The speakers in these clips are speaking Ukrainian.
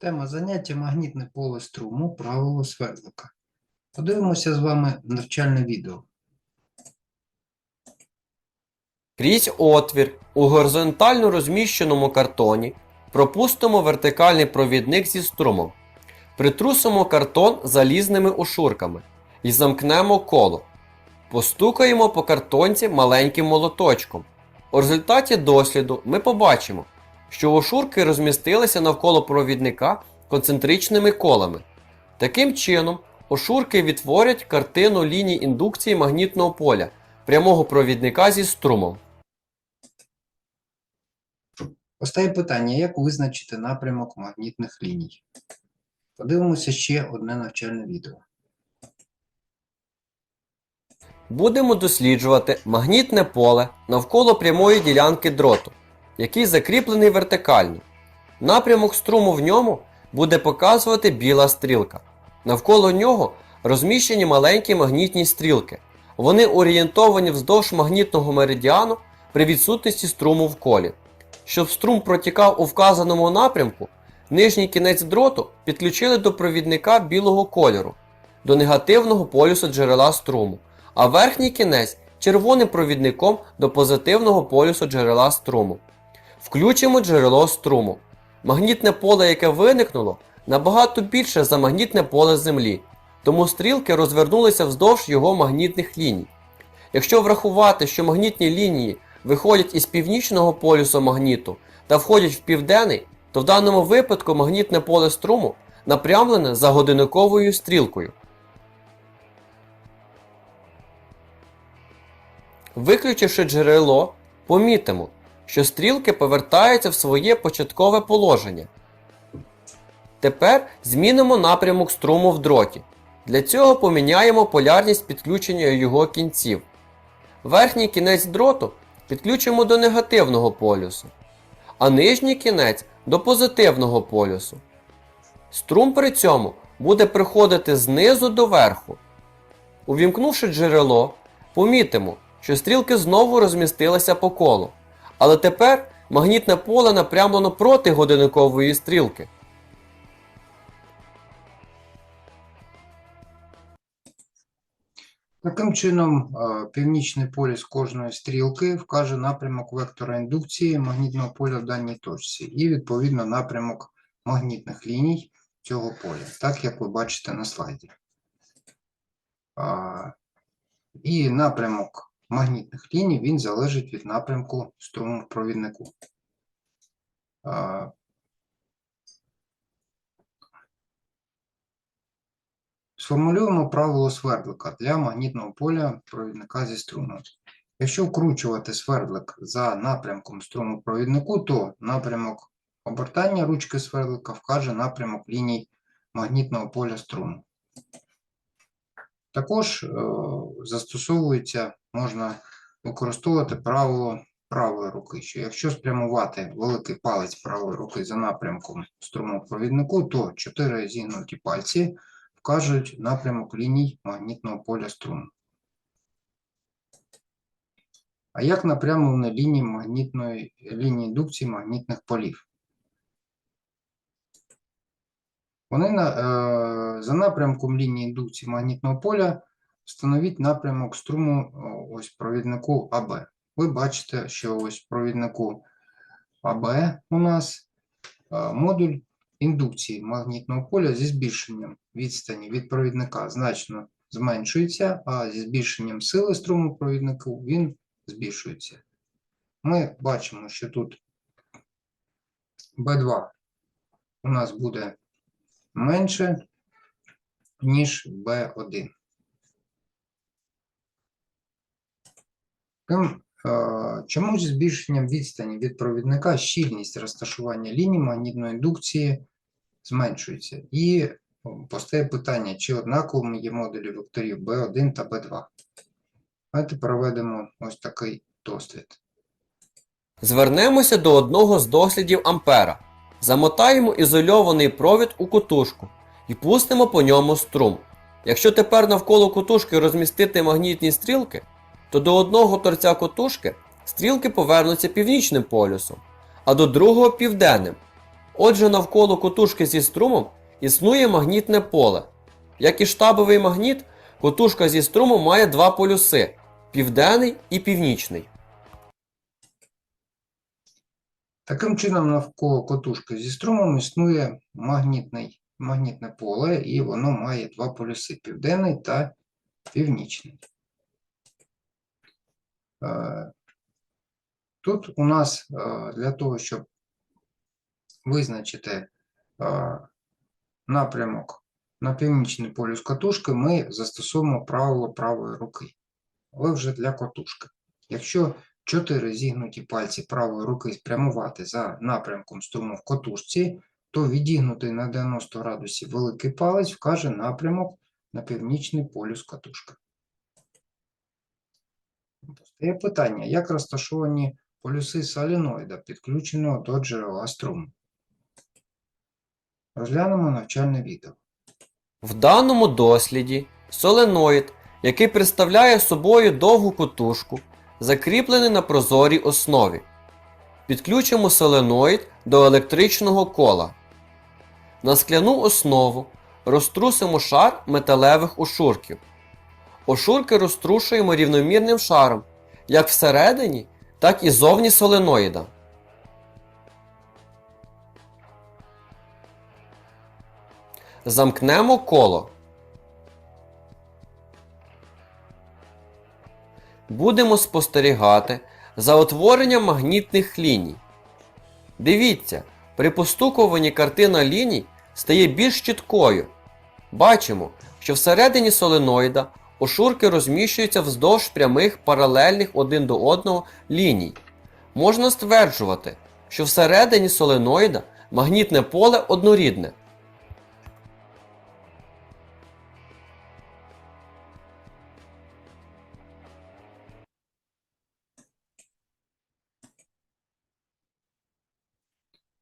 Тема заняття магнітне поле струму, правило свердлика. Подивимося з вами навчальне відео. Крізь отвір у горизонтально розміщеному картоні пропустимо вертикальний провідник зі струмом. Притрусимо картон залізними ушурками і замкнемо коло. Постукаємо по картонці маленьким молоточком. У результаті досліду ми побачимо, що ушурки розмістилися навколо провідника концентричними колами. Таким чином, ошурки відтворять картину ліній індукції магнітного поля прямого провідника зі струмом. Постає питання, як визначити напрямок магнітних ліній. Подивимося ще одне навчальне відео. Будемо досліджувати магнітне поле навколо прямої ділянки дроту, який закріплений вертикально. Напрямок струму в ньому буде показувати біла стрілка. Навколо нього розміщені маленькі магнітні стрілки. Вони орієнтовані вздовж магнітного меридіану при відсутності струму в колі. Щоб струм протікав у вказаному напрямку, нижній кінець дроту підключили до провідника білого кольору, до негативного полюсу джерела струму, а верхній кінець червоним провідником до позитивного полюсу джерела струму. Включимо джерело струму. Магнітне поле, яке виникнуло, набагато більше за магнітне поле Землі, тому стрілки розвернулися вздовж його магнітних ліній. Якщо врахувати, що магнітні лінії виходять із північного полюсу магніту та входять в південний, то в даному випадку магнітне поле струму напрямлене за годинниковою стрілкою. Виключивши джерело, помітимо, що стрілки повертаються в своє початкове положення. Тепер змінимо напрямок струму в дроті. Для цього поміняємо полярність підключення його кінців. Верхній кінець дроту підключимо до негативного полюсу, а нижній кінець до позитивного полюсу. Струм при цьому буде приходити знизу до верху. Увімкнувши джерело, помітимо, що стрілки знову розмістилися по колу. Але тепер магнітне поле напрямлено проти годинникової стрілки. Таким чином, е, північний полюс кожної стрілки вкаже напрямок вектора індукції магнітного поля в даній точці і, відповідно, напрямок магнітних ліній цього поля, так як ви бачите на слайді. І напрямок магнітних ліній він залежить від напрямку струму в провіднику. Сформулюємо правило свердлика для магнітного поля провідника зі струмом. Якщо вкручувати свердлик за напрямком струму провіднику, то напрямок обертання ручки свердлика вкаже напрямок ліній магнітного поля струму. Також е, застосовується, можна використовувати правило правої руки, що якщо спрямувати великий палець правої руки за напрямком струму провіднику, то чотири зігнуті пальці вкажуть напрямок ліній магнітного поля струму. А як напрямлені лінії магнітної лінії індукції магнітних полів? Вони на, е, за напрямком лінії індукції магнітного поля встановіть напрямок струму ось провіднику АБ. Ви бачите, що ось провіднику АБ у нас е, модуль індукції магнітного поля зі збільшенням відстані від провідника значно зменшується, а зі збільшенням сили струму провіднику він збільшується. Ми бачимо, що тут B2 у нас буде менше, ніж B1. Е, Чомусь збільшенням відстані від провідника щільність розташування ліній магнітної індукції зменшується. І постає питання, чи однаковими є модулі векторів B1 та B2. Давайте проведемо ось такий дослід. Звернемося до одного з дослідів Ампера. Замотаємо ізольований провід у кутушку і пустимо по ньому струм. Якщо тепер навколо кутушки розмістити магнітні стрілки, то до одного торця кутушки стрілки повернуться північним полюсом, а до другого південним. Отже, навколо котушки зі струмом існує магнітне поле. Як і штабовий магніт, котушка зі струмом має два полюси південний і північний. Таким чином, навколо котушки зі струмом існує магнітний, магнітне поле, і воно має два полюси південний та північний. Е, Тут у нас е, для того, щоб визначити е, напрямок на північний полюс катушки, ми застосуємо правило правої руки. Але вже для котушки. Якщо чотири зігнуті пальці правої руки спрямувати за напрямком струму в котушці, то відігнутий на 90 градусів великий палець вкаже напрямок на північний полюс катушки. Постає питання, як розташовані полюси соліноїда, підключеного до джерела струму? Розглянемо навчальне відео. В даному досліді соленоїд, який представляє собою довгу котушку, закріплений на прозорій основі. Підключимо соленоїд до електричного кола. На скляну основу розтрусимо шар металевих ошурків. Ошурки розтрушуємо рівномірним шаром, як всередині, так і зовні соленоїда. Замкнемо коло. Будемо спостерігати за утворенням магнітних ліній. Дивіться, при постукуванні картина ліній стає більш чіткою. Бачимо, що всередині соленоїда ошурки розміщуються вздовж прямих паралельних один до одного ліній. Можна стверджувати, що всередині соленоїда магнітне поле однорідне.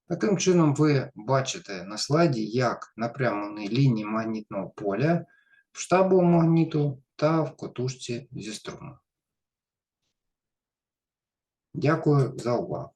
Таким чином, ви бачите на слайді, як напрямлені лінії магнітного поля в штабовому магніту та в котушці зі струмом. Дякую за увагу.